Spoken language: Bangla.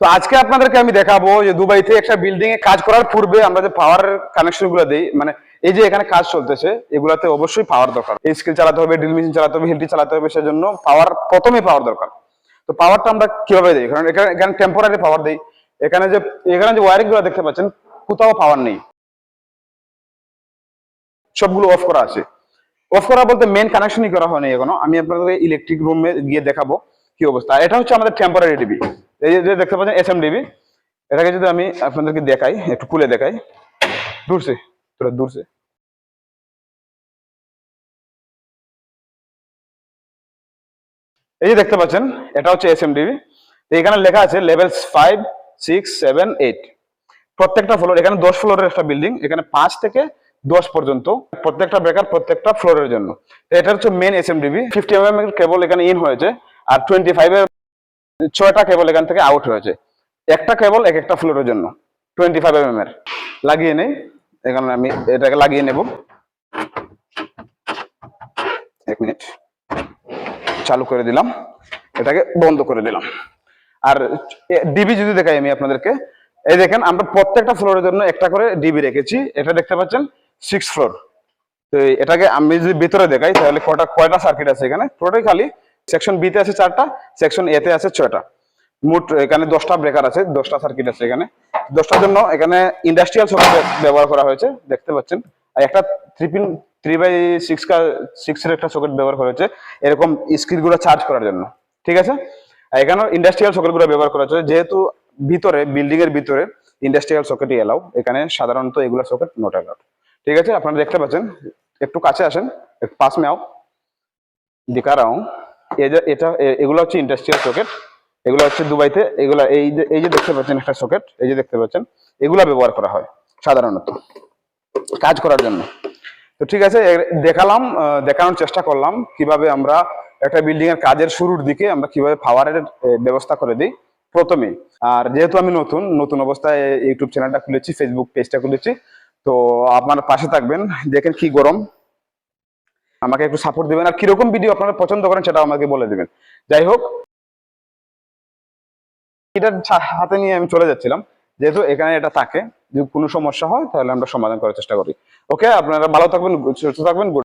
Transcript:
তো আজকে আপনাদেরকে আমি দেখাবো যে দুবাইতে একটা বিল্ডিং এ কাজ করার পূর্বে আমরা যে পাওয়ার কানেকশনগুলো দিই মানে এই যে এখানে কাজ চলতেছে, এগুলাতে অবশ্যই পাওয়ার দরকার। এই স্কিল চালাতে হবে ড্রিল মেশিন চালাতে হবে হিলটি চালাতে হবে, সেজন্য পাওয়ার প্রথমে পাওয়ার দরকার। তো পাওয়ারটা আমরা কীভাবে দিই? কারণ এখানে এখানে টেম্পোরারি পাওয়ার দিই। এখানে যে এখানে যে ওয়ারিংগুলো দেখতে পাচ্ছেন, কোথাও পাওয়ার নেই। সবগুলো অফ করা আছে। অফ করা বলতে মেন কানেকশনই করা হয়নি এখনও। আমি আপনাদের ইলেকট্রিক রুমে গিয়ে দেখাবো কি অবস্থা। এটা হচ্ছে আমাদের টেম্পোরারি ডিবি এই যে দেখতে পাচ্ছেন এস এম ডিবি এটাকে যদি আমি আপনাদেরকে দেখাই, একটু খুলে দেখাই। দূরছে, তোরা দূরছে। এই যে দেখতে পাচ্ছেন, এটা হচ্ছে এস এম ডিবি এখানে লেখা আছে level five, six, seven, eight. প্রত্যেকটা ফ্লোর, এখানে দশ ফ্লোরের একটা বিল্ডিং, এখানে পাঁচ থেকে দশ পর্যন্ত। প্রত্যেকটা ব্রেকার প্রত্যেকটা ফ্লোরের জন্য। এটা হচ্ছে main S M DB fifty M এর কেবল এখানে ইন হয়েছে, আর টোয়েন্টি ফাইভ এর ছয়টা কেবল এখান থেকে আউট হয়েছে। একটা কেবল এক একটা ফ্লোরের জন্য টোয়েন্টি ফাইভ এম এর। লাগিয়ে নেই, এখানে আমি এটাকে লাগিয়ে নেব। এক মিনিট চালু করে দিলাম, এটাকে বন্ধ করে দিলাম। আর ডিবি যদি দেখাই আমি আপনাদেরকে, এই দেখেন আমরা প্রত্যেকটা ফ্লোরের জন্য একটা করে ডিবি রেখেছি, এটা দেখতে পাচ্ছেন সিক্স ফ্লোর তো এটাকে আমি যদি ভিতরে দেখাই, তাহলে কয়টা কয়টা সার্কিট আছে এখানে? পুরোটাই খালি সেকশন বি তে আছে চারটা সেকশন এ তে আছে ছয়টা। মোট এখানে দশটা ব্রেকার আছে, দশটা সার্কিট আছে এখানে। দশটার জন্য এখানে ইন্ডাস্ট্রিয়াল সকেট ব্যবহার করা হয়েছে, দেখতে পাচ্ছেন। আর একটা three pin three by six six এর একটা সকেট ব্যবহার করা হয়েছে, এরকম স্ক্রিনগুলো চার্জ করার জন্য। ঠিক আছে? আর এখানে ইন্ডাস্ট্রিয়াল সকেটগুলো ব্যবহার করা হয়েছে, যেহেতু ভিতরে বিল্ডিং এর ভিতরে ইন্ডাস্ট্রিয়াল সকেটই এলাও এখানে সাধারণত এগুলো সকেট নট অ্যালাউড ঠিক আছে? আপনারা দেখতে পাচ্ছেন, একটু কাছে আসেন পাস মে আও রাও এটা এগুলো হচ্ছে ইন্ডাস্ট্রিয়াল সকেট এগুলো হচ্ছে দুবাইতে, এগুলো এই যে এই যে দেখতে পাচ্ছেন একটা সকেট এই যে দেখতে পাচ্ছেন, এগুলো ব্যবহার করা হয় সাধারণত কাজ করার জন্য। তো ঠিক আছে দেখালাম দেখানোর চেষ্টা করলাম কীভাবে আমরা একটা বিল্ডিং এর কাজের শুরুর দিকে আমরা কীভাবে পাওয়ারের ব্যবস্থা করে দিই প্রথমে আর যেহেতু আমি নতুন নতুন অবস্থায় ইউটিউব চ্যানেলটা খুলেছি ফেসবুক পেজটা খুলেছি, তো আপনার পাশে থাকবেন, দেখেন কি গরম। আমাকে একটু সাপোর্ট দিবেন। আর কীরকম ভিডিও আপনারা পছন্দ করেন সেটা আমাকে বলে দিবেন। যাই হোক এটা হাতে নিয়ে আমি চলে যাচ্ছিলাম। যেহেতু এখানে এটা থাকে, যদি কোনো সমস্যা হয় তাহলে আমরা সমাধান করার চেষ্টা করি। ওকে আপনারা ভালো থাকবেন, সুস্থ থাকবেন